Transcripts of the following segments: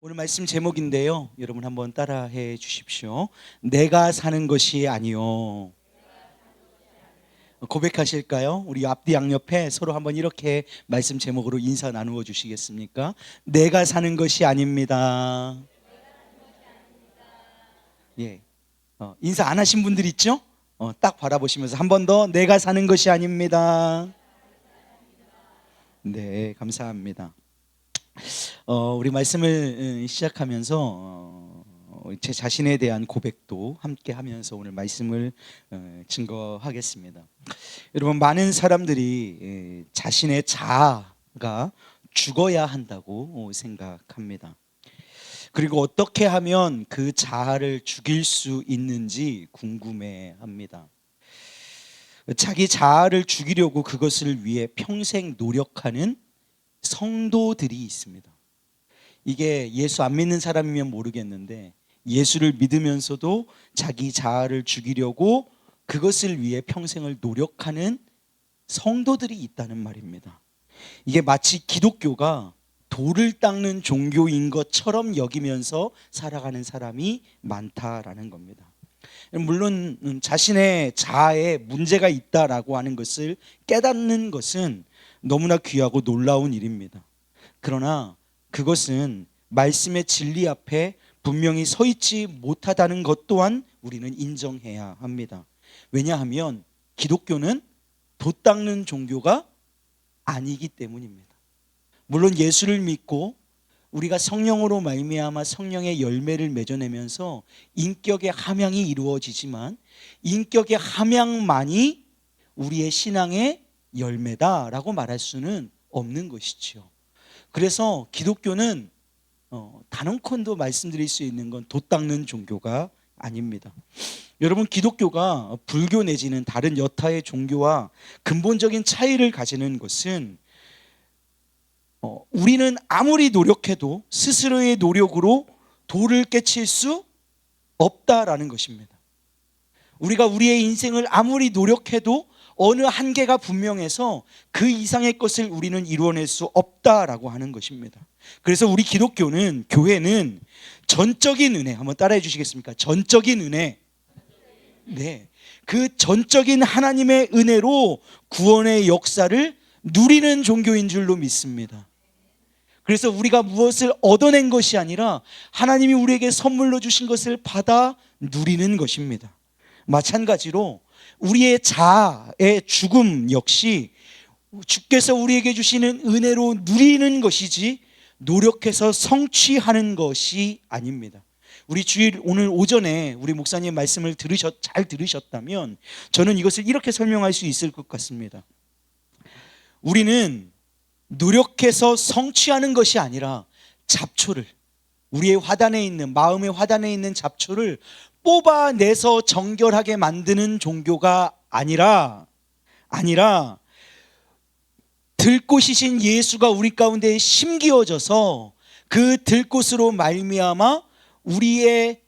오늘 말씀 제목인데요. 여러분 한번 따라해 주십시오. 내가 사는 것이 아니요. 고백하실까요? 우리 앞뒤 양옆에 서로 한번 이렇게 말씀 제목으로 인사 나누어 주시겠습니까? 내가 사는 것이 아닙니다. 예. 어, 인사 안 하신 분들 있죠? 어, 딱 바라보시면서 한 번 더 내가 사는 것이 아닙니다. 네, 감사합니다. 어, 우리 말씀을 어, 시작하면서 어, 제 자신에 대한 고백도 함께 하면서 오늘 말씀을 어, 증거하겠습니다. 여러분 많은 사람들이 예, 자신의 자아가 죽어야 한다고 생각합니다. 그리고 어떻게 하면 그 자아를 죽일 수 있는지 궁금해 합니다. 자기 자아를 죽이려고 그것을 위해 평생 노력하는 성도들이 있습니다. 이게 예수 안 믿는 사람이면 모르겠는데 예수를 믿으면서도 자기 자아를 죽이려고 그것을 위해 평생을 노력하는 성도들이 있다는 말입니다. 이게 마치 기독교가 돌을 닦는 종교인 것처럼 여기면서 살아가는 사람이 많다라는 겁니다. 물론 음, 자신의 자아에 문제가 있다라고 하는 것을 깨닫는 것은 너무나 귀하고 놀라운 일입니다. 그러나 그것은 말씀의 진리 앞에 분명히 서 있지 못하다는 것 또한 우리는 인정해야 합니다. 왜냐하면 기독교는 돛 닦는 종교가 아니기 때문입니다. 물론 예수를 믿고 우리가 성령으로 말미암아 성령의 열매를 맺어내면서 인격의 함양이 이루어지지만 인격의 함양만이 우리의 신앙의 열매다라고 말할 수는 없는 것이지요. 그래서 기독교는 어, 단언컨도 말씀드릴 수 있는 건 돛 닦는 종교가 아닙니다. 여러분 기독교가 불교 내지는 다른 여타의 종교와 근본적인 차이를 가지는 것은 어, 우리는 아무리 노력해도 스스로의 노력으로 돌을 깨칠 수 없다라는 것입니다. 우리가 우리의 인생을 아무리 노력해도 어느 한계가 분명해서 그 이상의 것을 우리는 이루어낼 수 없다라고 하는 것입니다. 그래서 우리 기독교는 교회는 전적인 은혜 한번 따라해 주시겠습니까? 전적인 은혜. 네. 그 전적인 하나님의 은혜로 구원의 역사를 누리는 종교인 줄로 믿습니다. 그래서 우리가 무엇을 얻어낸 것이 아니라 하나님이 우리에게 선물로 주신 것을 받아 누리는 것입니다. 마찬가지로 우리의 자아의 죽음 역시 주께서 우리에게 주시는 은혜로 누리는 것이지 노력해서 성취하는 것이 아닙니다. 우리 주일 오늘 오전에 우리 목사님 말씀을 들으셨 잘 들으셨다면 저는 이것을 이렇게 설명할 수 있을 것 같습니다. 우리는 노력해서 성취하는 것이 아니라 잡초를 우리의 화단에 있는 마음의 화단에 있는 잡초를 뽑아내서 정결하게 만드는 종교가 아니라 아니라 들꽃이신 예수가 우리 가운데 심기어져서 그 들꽃으로 말미암아 우리의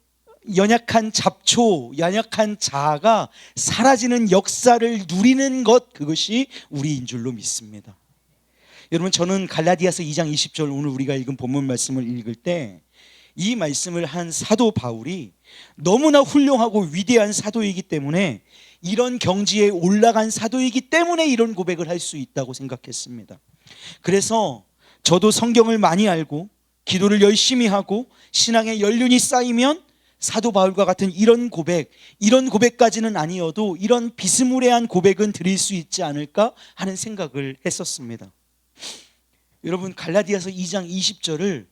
연약한 잡초, 연약한 자아가 사라지는 역사를 누리는 것 그것이 우리인 줄로 믿습니다. 여러분 저는 갈라디아서 2장 20절 오늘 우리가 읽은 본문 말씀을 읽을 때 이 말씀을 한 사도 바울이 너무나 훌륭하고 위대한 사도이기 때문에 이런 경지에 올라간 사도이기 때문에 이런 고백을 할 수 있다고 생각했습니다. 그래서 저도 성경을 많이 알고 기도를 열심히 하고 신앙의 연륜이 쌓이면 사도 바울과 같은 이런 고백, 이런 고백까지는 아니어도 이런 비스무리한 고백은 드릴 수 있지 않을까 하는 생각을 했었습니다. 여러분 갈라디아서 2장 20절을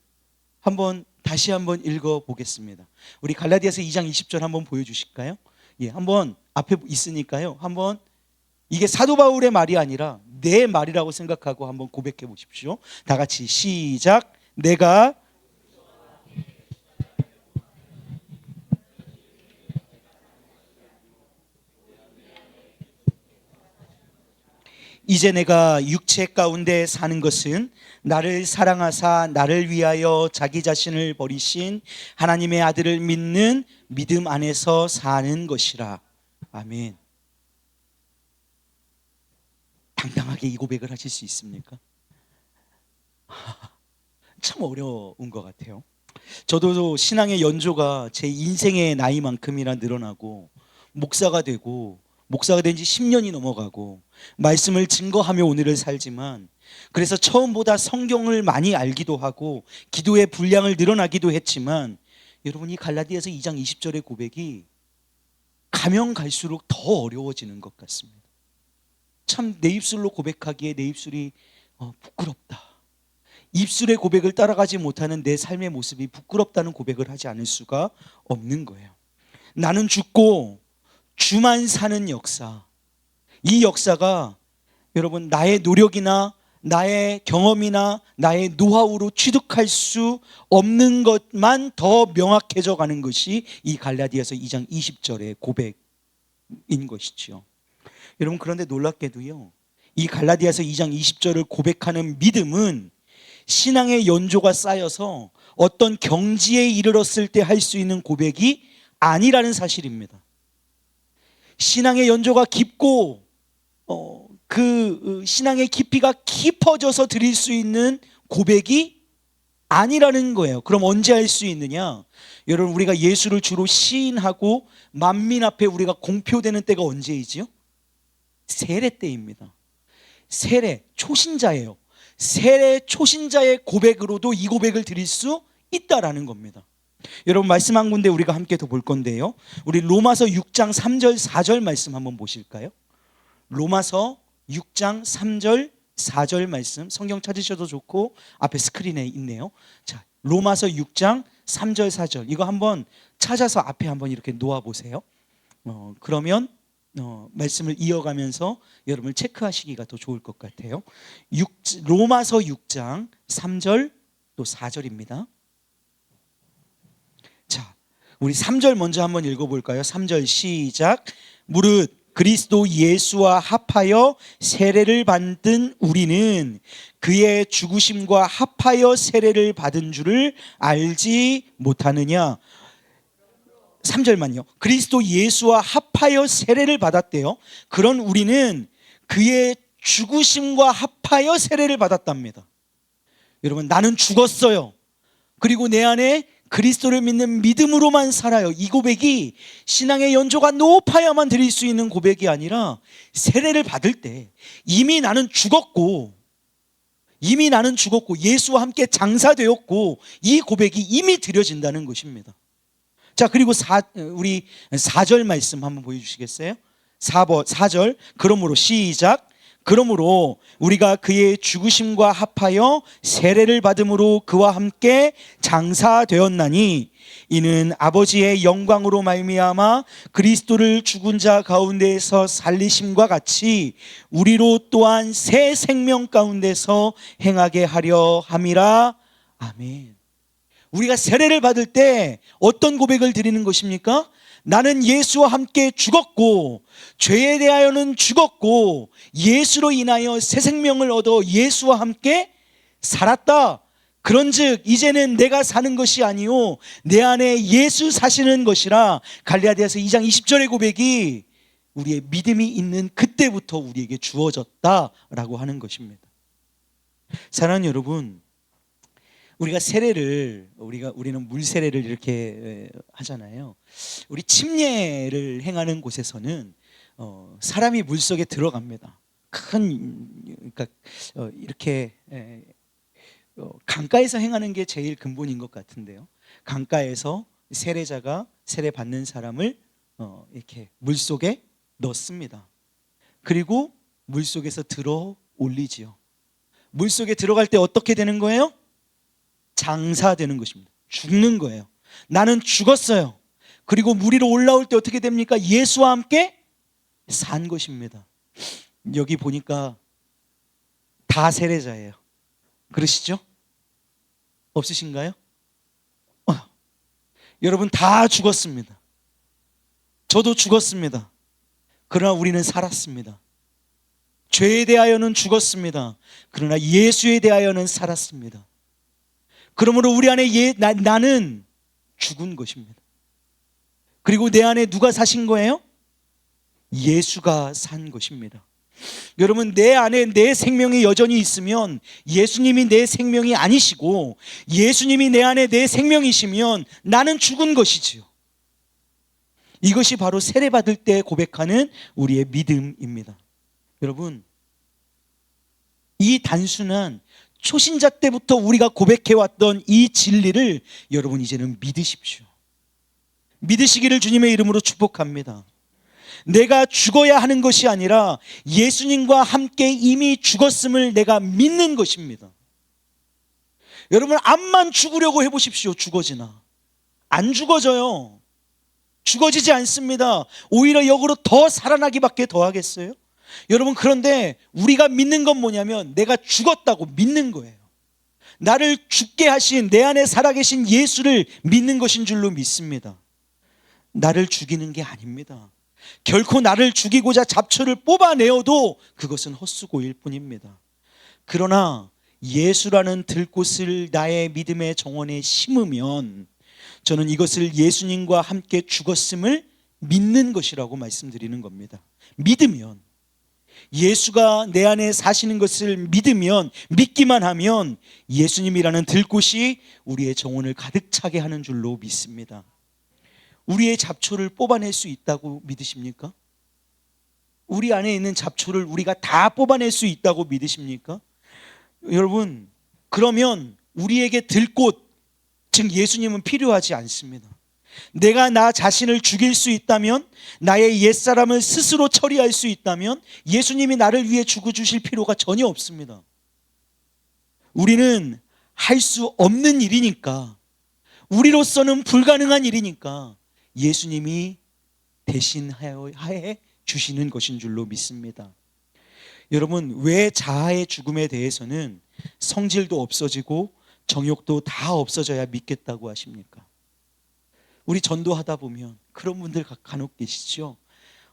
한번 다시 한번 읽어 보겠습니다. 우리 갈라디아서 2장 20절 한번 보여 주실까요? 예, 한번 앞에 있으니까요. 한번 이게 사도 바울의 말이 아니라 내 말이라고 생각하고 한번 고백해 보십시오. 다 같이 시작. 내가 이제 내가 육체 가운데 사는 것은 나를 사랑하사 나를 위하여 자기 자신을 버리신 하나님의 아들을 믿는 믿음 안에서 사는 것이라. 아멘. 당당하게 이 고백을 하실 수 있습니까? 참 어려운 것 같아요. 저도 신앙의 연조가 제 인생의 나이만큼이나 늘어나고 목사가 되고 목사가 된 지 10년이 넘어가고 말씀을 증거하며 오늘을 살지만 그래서 처음보다 성경을 많이 알기도 하고 기도의 분량을 늘어나기도 했지만 여러분 이 갈라디아서 2장 20절의 고백이 가면 갈수록 더 어려워지는 것 같습니다. 참 내 입술로 고백하기에 내 입술이 어, 부끄럽다. 입술의 고백을 따라가지 못하는 내 삶의 모습이 부끄럽다는 고백을 하지 않을 수가 없는 거예요. 나는 죽고 주만 사는 역사. 이 역사가 여러분 나의 노력이나 나의 경험이나 나의 노하우로 취득할 수 없는 것만 더 명확해져 가는 것이 이 갈라디아서 2장 20절의 고백인 것이지요. 여러분 그런데 놀랍게도요. 이 갈라디아서 2장 20절을 고백하는 믿음은 신앙의 연조가 쌓여서 어떤 경지에 이르렀을 때 할 수 있는 고백이 아니라는 사실입니다. 신앙의 연조가 깊고 어, 그 신앙의 깊이가 깊어져서 드릴 수 있는 고백이 아니라는 거예요. 그럼 언제 할 수 있느냐? 여러분 우리가 예수를 주로 시인하고 만민 앞에 우리가 공표되는 때가 언제이지요? 세례 때입니다. 세례 초신자예요. 세례 초신자의 고백으로도 이 고백을 드릴 수 있다라는 겁니다. 여러분 말씀 한 군데 우리가 함께 더 볼 건데요. 우리 로마서 6장 3절 4절 말씀 한번 보실까요? 로마서 6장 3절 4절 말씀 성경 찾으셔도 좋고 앞에 스크린에 있네요. 자, 로마서 6장 3절 4절 이거 한번 찾아서 앞에 한번 이렇게 놓아 보세요. 어, 그러면 어, 말씀을 이어가면서 여러분을 체크하시기가 더 좋을 것 같아요. 6, 로마서 6장 3절 또 4절입니다. 자, 우리 3절 먼저 한번 읽어볼까요? 3절 시작. 무릇 그리스도 예수와 합하여 세례를 받은 우리는 그의 죽으심과 합하여 세례를 받은 줄을 알지 못하느냐? 3절만요. 그리스도 예수와 합하여 세례를 받았대요. 그런 우리는 그의 죽으심과 합하여 세례를 받았답니다. 여러분, 나는 죽었어요. 그리고 내 안에 그리스도를 믿는 믿음으로만 살아요. 이 고백이 신앙의 연조가 높아야만 드릴 수 있는 고백이 아니라 세례를 받을 때 이미 나는 죽었고 이미 나는 죽었고 예수와 함께 장사되었고 이 고백이 이미 드려진다는 것입니다. 자, 그리고 사, 우리 4절 말씀 한번 보여 주시겠어요? 4번, 4절. 그러므로 시작. 그러므로 우리가 그의 죽으심과 합하여 세례를 받음으로 그와 함께 장사되었나니 이는 아버지의 영광으로 말미암아 그리스도를 죽은 자 가운데에서 살리심과 같이 우리로 또한 새 생명 가운데서 행하게 하려 함이라 아멘. 우리가 세례를 받을 때 어떤 고백을 드리는 것입니까? 나는 예수와 함께 죽었고 죄에 대하여는 죽었고 예수로 인하여 새 생명을 얻어 예수와 함께 살았다. 그런즉 이제는 내가 사는 것이 아니요 내 안에 예수 사시는 것이라 갈리아디아서 2장 20절의 고백이 우리의 믿음이 있는 그때부터 우리에게 주어졌다라고 하는 것입니다. 사랑하는 여러분, 우리가 세례를 우리가 우리는 물 세례를 이렇게 하잖아요. 우리 침례를 행하는 곳에서는 어, 사람이 물 속에 들어갑니다. 큰 그러니까 어, 이렇게 에, 어, 강가에서 행하는 게 제일 근본인 것 같은데요. 강가에서 세례자가 세례 받는 사람을 어, 이렇게 물 속에 넣습니다. 그리고 물 속에서 들어 올리지요. 물 속에 들어갈 때 어떻게 되는 거예요? 장사되는 것입니다. 죽는 거예요. 나는 죽었어요. 그리고 물 위로 올라올 때 어떻게 됩니까? 예수와 함께 산 것입니다. 여기 보니까 다 세례자예요. 그러시죠? 없으신가요? 어. 여러분 다 죽었습니다. 저도 죽었습니다. 그러나 우리는 살았습니다. 죄에 대하여는 죽었습니다. 그러나 예수에 대하여는 살았습니다. 그러므로 우리 안에 예, 나, 나는 죽은 것입니다. 그리고 내 안에 누가 사신 거예요? 예수가 산 것입니다. 여러분 내 안에 내 생명이 여전히 있으면 예수님이 내 생명이 아니시고 예수님이 내 안에 내 생명이시면 나는 죽은 것이지요. 이것이 바로 세례 받을 때 고백하는 우리의 믿음입니다. 여러분 이 단순한 초신자 때부터 우리가 고백해 왔던 이 진리를 여러분 이제는 믿으십시오. 믿으시기를 주님의 이름으로 축복합니다. 내가 죽어야 하는 것이 아니라 예수님과 함께 이미 죽었음을 내가 믿는 것입니다. 여러분, 암만 죽으려고 해보십시오. 죽어지나. 안 죽어져요. 죽어지지 않습니다. 오히려 역으로 더 살아나기밖에 더 하겠어요? 여러분, 그런데 우리가 믿는 건 뭐냐면 내가 죽었다고 믿는 거예요. 나를 죽게 하신 내 안에 살아계신 예수를 믿는 것인 줄로 믿습니다. 나를 죽이는 게 아닙니다. 결코 나를 죽이고자 잡초를 뽑아내어도 그것은 헛수고일 뿐입니다. 그러나 예수라는 들꽃을 나의 믿음의 정원에 심으면 저는 이것을 예수님과 함께 죽었음을 믿는 것이라고 말씀드리는 겁니다. 믿으면 예수가 내 안에 사시는 것을 믿으면 믿기만 하면 예수님이라는 들꽃이 우리의 정원을 가득 차게 하는 줄로 믿습니다. 우리의 잡초를 뽑아낼 수 있다고 믿으십니까? 우리 안에 있는 잡초를 우리가 다 뽑아낼 수 있다고 믿으십니까? 여러분, 그러면 우리에게 들꽃, 즉 예수님은 필요하지 않습니다. 내가 나 자신을 죽일 수 있다면, 나의 옛사람을 스스로 처리할 수 있다면, 예수님이 나를 위해 죽어주실 필요가 전혀 없습니다. 우리는 할 수 없는 일이니까, 우리로서는 불가능한 일이니까, 예수님이 대신하여 주시는 것인 줄로 믿습니다. 여러분, 왜 자아의 죽음에 대해서는 성질도 없어지고 정욕도 다 없어져야 믿겠다고 하십니까? 우리 전도하다 보면 그런 분들 간혹 계시죠?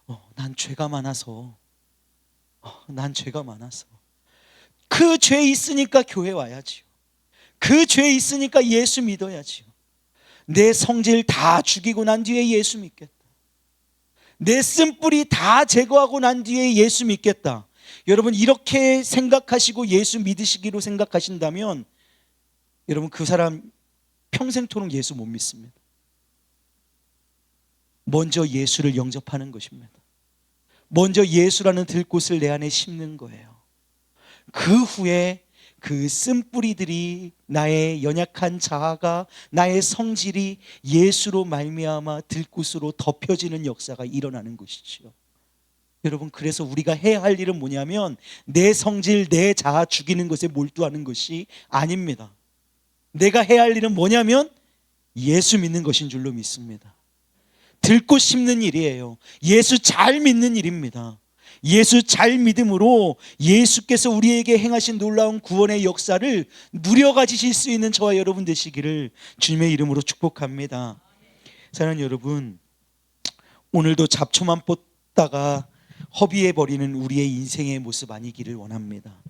어, 난 죄가 많아서, 어, 난 죄가 많아서. 그 죄 있으니까 교회 와야지요. 그 죄 있으니까 예수 믿어야지요. 내 성질 다 죽이고 난 뒤에 예수 믿겠다. 내 쓴뿌리 다 제거하고 난 뒤에 예수 믿겠다. 여러분 이렇게 생각하시고 예수 믿으시기로 생각하신다면 여러분 그 사람 평생토록 예수 못 믿습니다. 먼저 예수를 영접하는 것입니다. 먼저 예수라는 들꽃을 내 안에 심는 거예요. 그 후에 그 쓴뿌리들이 나의 연약한 자아가 나의 성질이 예수로 말미암아 들꽃으로 덮여지는 역사가 일어나는 것이지요. 여러분 그래서 우리가 해야 할 일은 뭐냐면 내 성질 내 자아 죽이는 것에 몰두하는 것이 아닙니다. 내가 해야 할 일은 뭐냐면 예수 믿는 것인 줄로 믿습니다. 들꽃 심는 일이에요. 예수 잘 믿는 일입니다. 예수 잘 믿음으로 예수께서 우리에게 행하신 놀라운 구원의 역사를 누려 가지실 수 있는 저와 여러분 되시기를 주님의 이름으로 축복합니다. 사랑하는 여러분, 오늘도 잡초만 뽑다가 허비해 버리는 우리의 인생의 모습 아니기를 원합니다.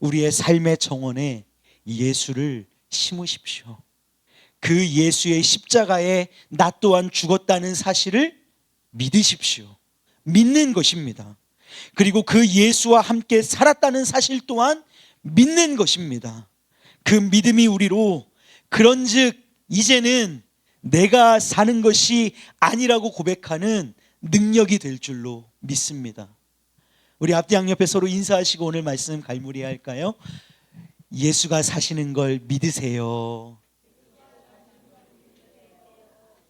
우리의 삶의 정원에 예수를 심으십시오. 그 예수의 십자가에 나 또한 죽었다는 사실을 믿으십시오. 믿는 것입니다. 그리고 그 예수와 함께 살았다는 사실 또한 믿는 것입니다. 그 믿음이 우리로 그런즉 이제는 내가 사는 것이 아니라고 고백하는 능력이 될 줄로 믿습니다. 우리 앞뒤 양옆에 서로 인사하시고 오늘 말씀 갈무리할까요? 예수가 사시는 걸 믿으세요.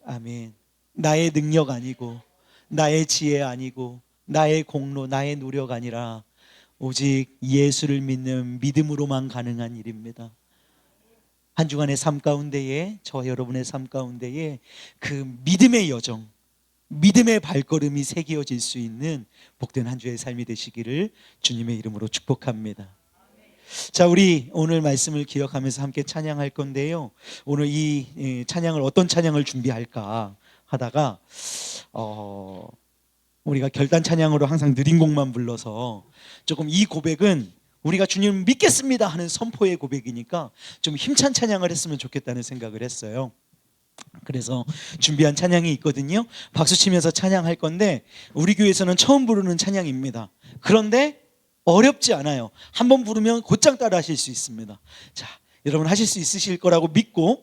아멘. 나의 능력 아니고 나의 지혜 아니고 나의 공로, 나의 노력 아니라 오직 예수를 믿는 믿음으로만 가능한 일입니다. 한 주간의 삶 가운데에 저와 여러분의 삶 가운데에 그 믿음의 여정, 믿음의 발걸음이 새겨질 수 있는 복된 한 주의 삶이 되시기를 주님의 이름으로 축복합니다. 자, 우리 오늘 말씀을 기억하면서 함께 찬양할 건데요. 오늘 이 찬양을 어떤 찬양을 준비할까 하다가 어 우리가 결단 찬양으로 항상 느린 곡만 불러서 조금 이 고백은 우리가 주님 믿겠습니다 하는 선포의 고백이니까 좀 힘찬 찬양을 했으면 좋겠다는 생각을 했어요. 그래서 준비한 찬양이 있거든요. 박수 치면서 찬양할 건데 우리 교회에서는 처음 부르는 찬양입니다. 그런데 어렵지 않아요. 한번 부르면 곧장 따라 하실 수 있습니다. 자, 여러분 하실 수 있으실 거라고 믿고,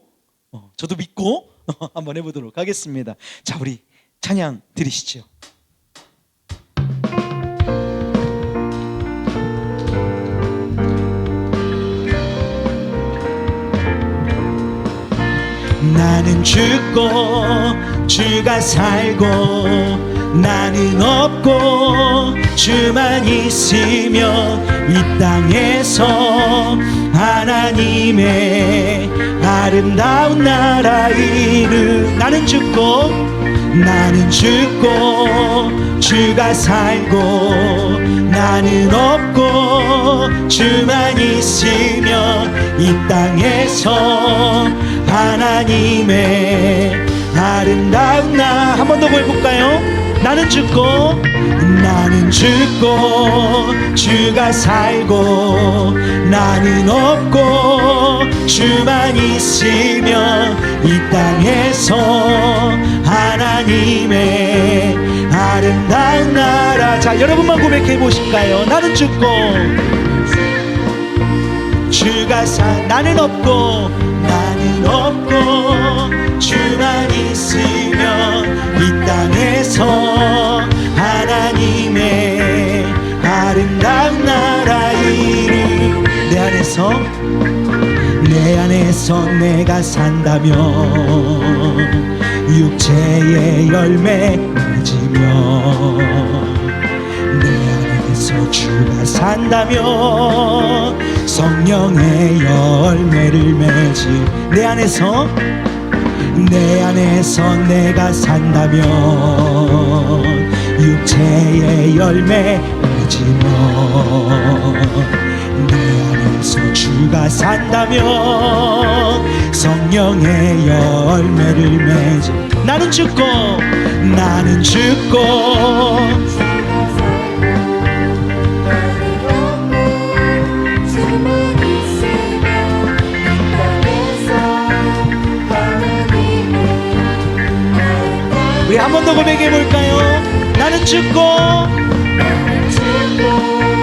어, 저도 믿고 한번 해보도록 하겠습니다. 자, 우리 찬양 드리시죠. 나는 죽고 주가 살고 나는 없고 주만 있으면 이 땅에서 하나님의 아름다운 나라 이름 나는 죽고 나는 죽고 주가 살고 나는 없고 주만 있으면 이 땅에서 하나님의 아름다운 나 한 번 더 보여볼까요? 나는 죽고 나는 죽고 주가 살고 나는 없고 주만 있으면 이 땅에서 하나님의 아름다운 나라 자 여러분만 고백해 보실까요? 나는 죽고 주가 사 나는 없고 나는 없고 주만 있으면 이 땅에서 하나님의 아름다운 나라 이름 내 안에서 내 안에서 내가 산다면 육체의 열매 맺으며 내 안에서 주가 산다면 성령의 열매를 맺지 내 안에서 내 안에서 내가 산다면 육체의 열매 맺으며 내 안에서 주가 산다면 성령의 열매를 맺지 나는 죽고 나는 죽고 죽고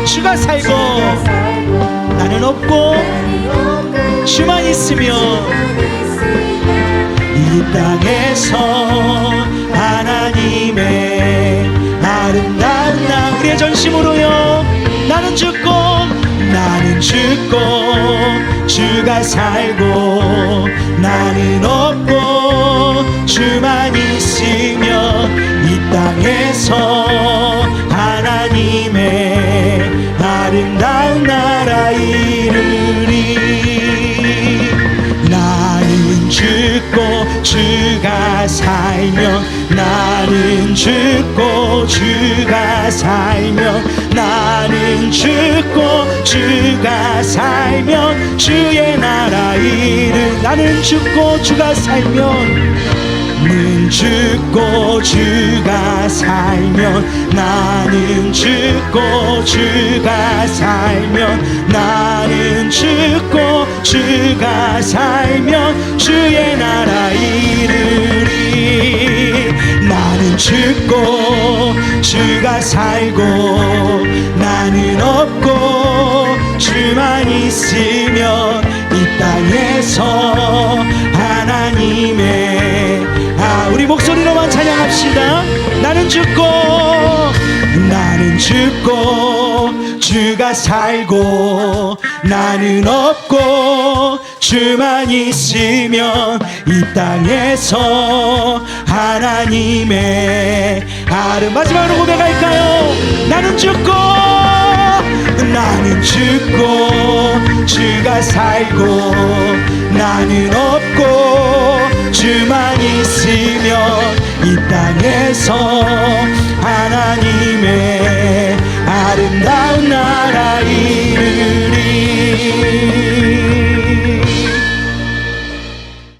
주가 살고 나는 없고 주만 있으면 이 땅에서 하나님의 아름다운 나 우리의 전심으로요. 나는 죽고 나는 죽고 주가 살고 나는 없고 주만 있으면 이 땅에서 하나님의 아름다운 나라 이르리. 나는 죽고 주가 살면 나는 죽고 주가 살면 나는 죽고 주가 살면 주의 나라 이름 나는 죽고 주가 는 죽고 주가 살면 나는 죽고 주가 살면 나는 죽고 주가 살면 주의 나라 이르리. 나는 죽고 주가 살고 나는 없고 주만 있으면 이 땅에서 합시다. 나는 죽고 나는 죽고 주가 살고 나는 없고 주만 있으면 이 땅에서 하나님의 아름 마지막으로 고백할까요? 나는 죽고 나는 죽고 주가 살고 나는 없고 주만 있으면 이 땅에서 இருந்தால் நாராயி